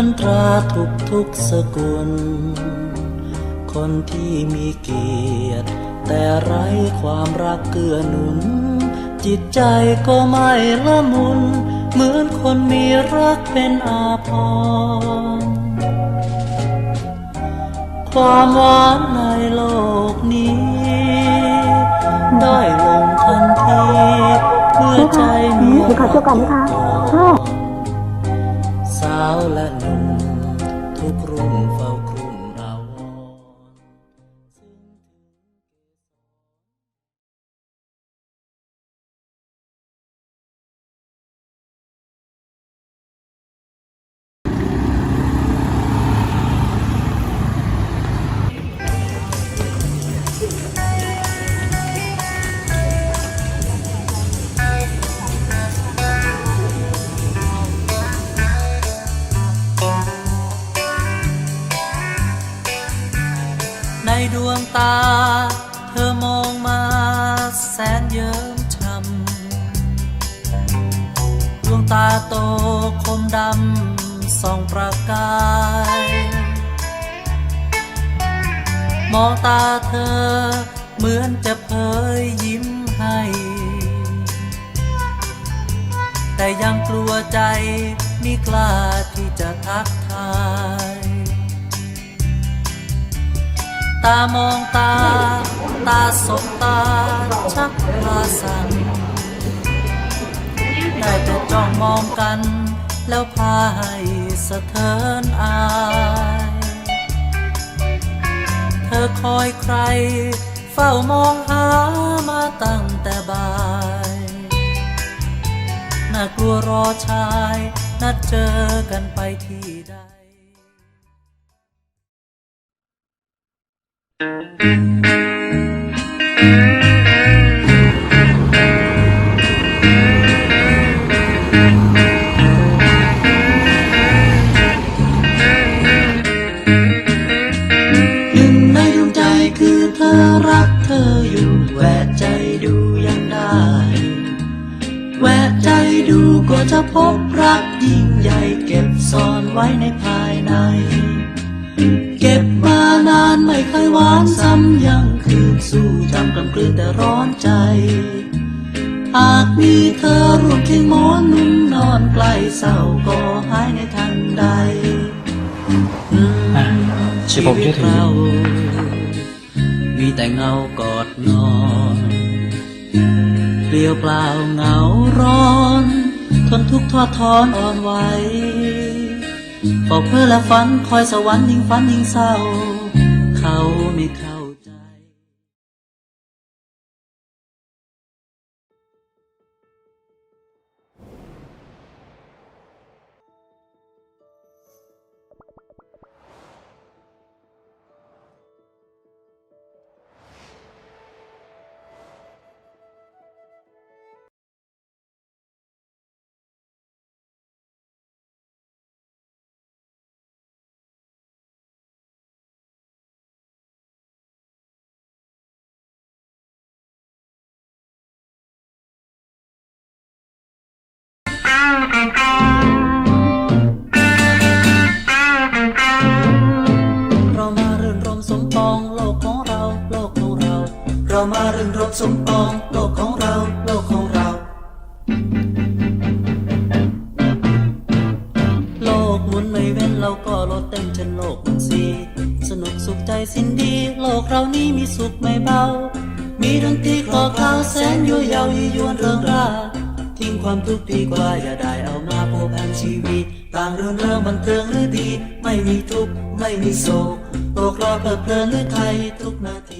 ส่งยิ่งมากเนื้อเงินตราทุกทุกๆสกุล คนที่มีเกียรติ แต่ไร้ความรักเกื้อหนุน จิตใจก็ไม่ละมุน เหมือนคนมีรักเป็นอาภรณ์ความหวานในโลกนี้ ได้ลงทันทีเมื่อใจมีเดี๋ยวขอตัวก่อนนะคะใช่สา ว ตา เธอมองมาแสนเยิ้มช่ำดวงตาโตคมดำส่องประกาย มองตาเธอเหมือนจะเผยยิ้มให้ แต่ยังกลัวใจมิกล้าที่จะทักทาย ตามองตา ตาสบตา ชักพาสันได้แต่จ้องมองกัน แล้วพาให้สะเทินอาย เธอคอยใคร เฝ้ามองหามาตั้งแต่บ่าย น่ากลัวรอชาย นัดเจอกันไปที่ใด หนึ่งในดวงใจคือเธอรักเธออยู่แหวกใจดูยังได้ แหวกใจดูก็จะพบรักยิ่งใหญ่เก็บซ่อนไว้ในภายในานานไม่เคยหวานซ้ำยังคืนสู่จำกำกลืนแต่ร้อนใจ หากมีเธอร่วมเคียงหมอนนุ่มนอนใกล้เศร้าก็หายในทันใดอะสิผมช่วยถือเรามีแต่เงากอดนอนเปลี่ยวเปล่าเหงาร้อน ทนทุกข์ทอดทอนอ่อนไหว บอกเพื่อและฝันคอยสวรรค์ยิ่งฝันยิ่งเศร้า เขาไม่เขา เรามารื่นรมสมปองโลกของเรา โลกของเรา โลกหมุนไม่เว้นเราก็โลดเต้นจนโลกมุนสีสนุกสุขใจสิ้นดี โลกเรานี้มีสุขไม่เบา มีดนตรีคลอเคล้าแสนยั่วยาวยียวนเริงราทิ้งความทุกข์ดีกว่าอย่าได้เอามาผูกพันชีวิตต่างเรื่องเรื่องบันเทิงหรือดี ไม่มีทุกข์ไม่มีโศกโลกรอเพลิดเพลินหรือไทยทุกนาที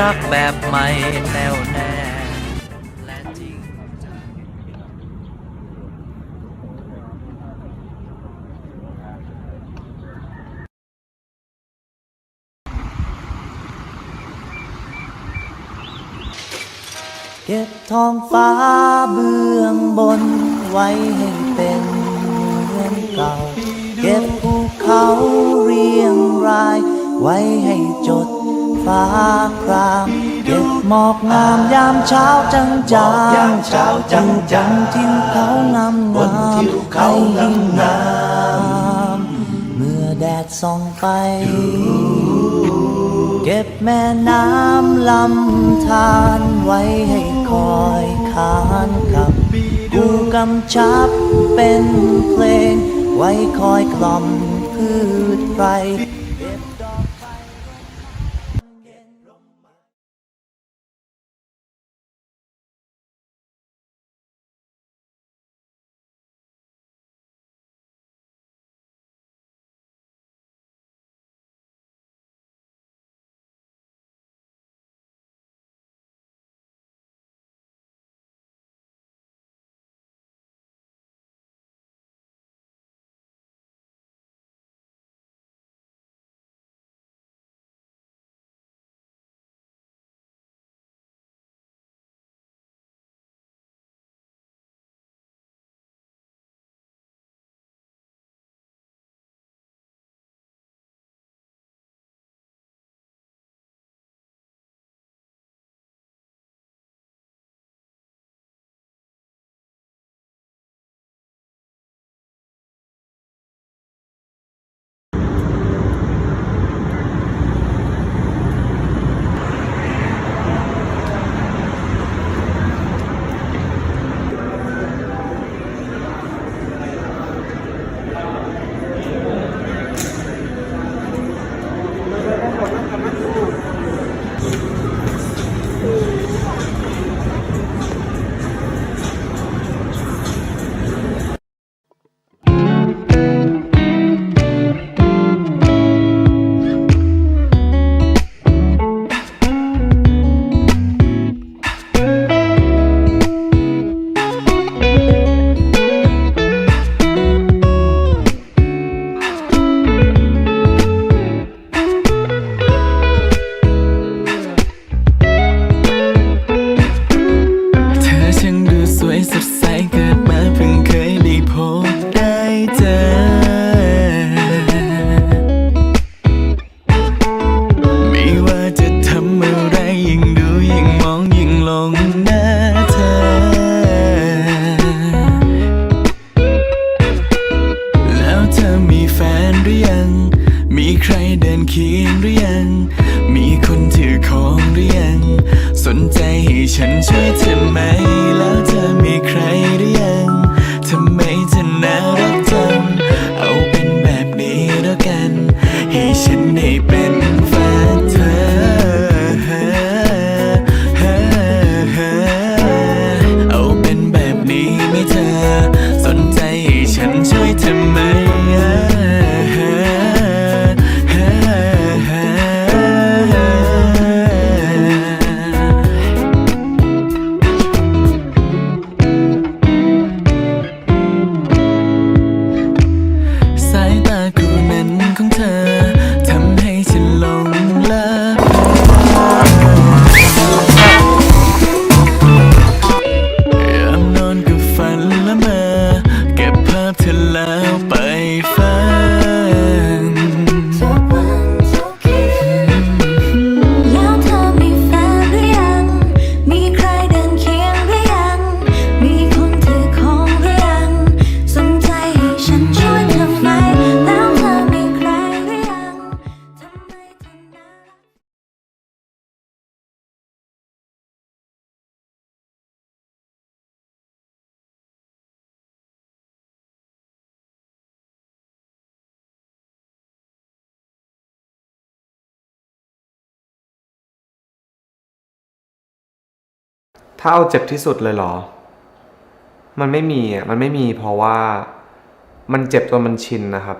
รักแบบใหม่แน่วแน่และจริงเก็บทองฟ้าเบื้องบนไว้ให้เป็นเหมือนเก่า เก็บภูเขาเรียงรายไว้ให้จด ฟ้าคราม เก็บหมอกงามยามเช้าจังจางเช้าจังจังทิวเขางามงามให้ยิ่งงามเมื่อแดดส่องไป เก็บแม่น้ำลำธารไว้ให้คอยขานขับกูกำชับเป็นเพลง ไว้คอยกล่อมพืชไพร ใสเกิดมาเพิ่งเคยได้พบได้เจอ ไม่ว่าจะทำอะไรยิ่งดูยิ่งมองยิ่งหลงหน้าเธอ แล้วเธอมีแฟนหรือยัง มีใครเดินเคียงหรือยัง มีคนถือของหรือยัง สนใจให้ฉันช่วย ถ้าเอาเจ็บที่สุดเลยเหรอ มันไม่มีอะ มันไม่มีเพราะว่ามันเจ็บจนมันชินนะครับ